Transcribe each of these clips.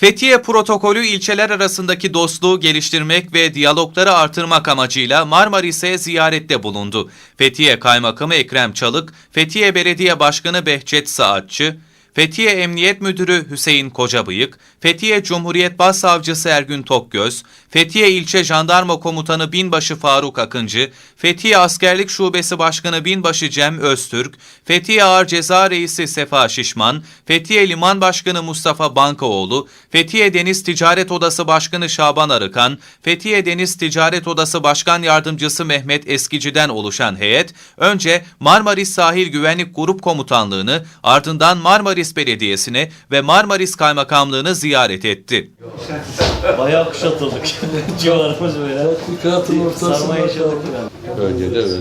Fethiye protokolü ilçeler arasındaki dostluğu geliştirmek ve diyalogları artırmak amacıyla Marmaris'e ziyarette bulundu. Fethiye Kaymakamı Ekrem Çalık, Fethiye Belediye Başkanı Behçet Saatçı, Fethiye Emniyet Müdürü Hüseyin Kocabıyık, Fethiye Cumhuriyet Başsavcısı Ergün Tokgöz, Fethiye İlçe Jandarma Komutanı Binbaşı Faruk Akıncı, Fethiye Askerlik Şubesi Başkanı Binbaşı Cem Öztürk, Fethiye Ağır Ceza Reisi Sefa Şişman, Fethiye Liman Başkanı Mustafa Bankaoğlu, Fethiye Deniz Ticaret Odası Başkanı Şaban Arıkan, Fethiye Deniz Ticaret Odası Başkan Yardımcısı Mehmet Eskici'den oluşan heyet, önce Marmaris Sahil Güvenlik Grup Komutanlığı'nı, ardından Marmaris Belediyesi'ni ve Marmaris Kaymakamlığı'nı ziyaret etti. Bayağı kuşatıldık. Civarımız böyle. Tatbikatın ortasında. Önce de öyle.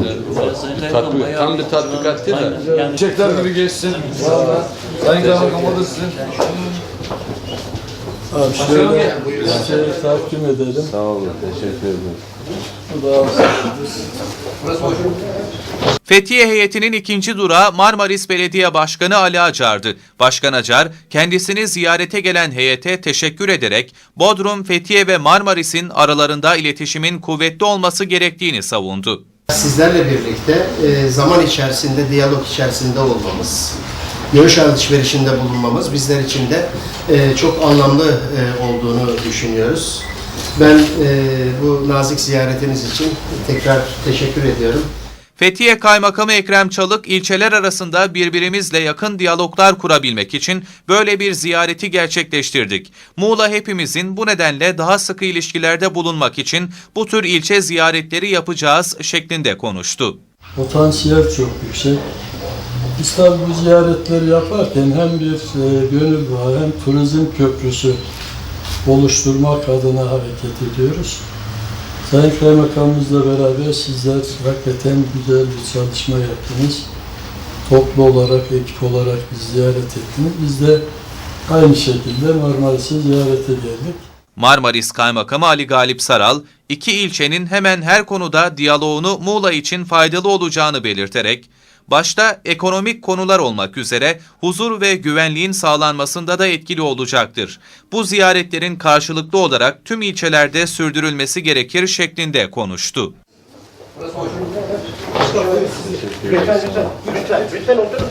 Bir tatbik, tam bir tatbikattı da. Yani Çiçekler gibi geçsin. Valla. Sayın Kaymakam o da sizin. Abi şöyle şey takdim edelim. Sağ olun, teşekkür ederim. Bu da Fethiye heyetinin ikinci durağı Marmaris Belediye Başkanı Ali Acar'dı. Başkan Acar, kendisini ziyarete gelen heyete teşekkür ederek Bodrum, Fethiye ve Marmaris'in aralarında iletişimin kuvvetli olması gerektiğini savundu. Sizlerle birlikte e, zaman içerisinde, diyalog içerisinde olmamız, görüş alışverişinde bulunmamız bizler için de e, çok anlamlı e, olduğunu düşünüyoruz. Ben bu nazik ziyaretiniz için tekrar teşekkür ediyorum. Fethiye Kaymakamı Ekrem Çalık, ilçeler arasında birbirimizle yakın diyaloglar kurabilmek için böyle bir ziyareti gerçekleştirdik. Muğla hepimizin bu nedenle daha sıkı ilişkilerde bulunmak için bu tür ilçe ziyaretleri yapacağız şeklinde konuştu. potansiyel çok yüksek. Bu ziyaretleri yaparken hem bir e, gönül bağı hem turizm köprüsü oluşturmak adına hareket ediyoruz. Sayın Kaymakamımızla beraber sizler hakikaten güzel bir çalışma yaptınız. Toplu olarak, ekip olarak bizi ziyaret ettiniz. Biz de aynı şekilde Marmaris'i ziyarete geldik. Marmaris Kaymakamı Ali Galip Saral, iki ilçenin hemen her konuda diyaloğunu Muğla için faydalı olacağını belirterek, başta ekonomik konular olmak üzere huzur ve güvenliğin sağlanmasında da etkili olacaktır. Bu ziyaretlerin karşılıklı olarak tüm ilçelerde sürdürülmesi gerekir şeklinde konuştu. Lütfen, lütfen, lütfen, lütfen oturun.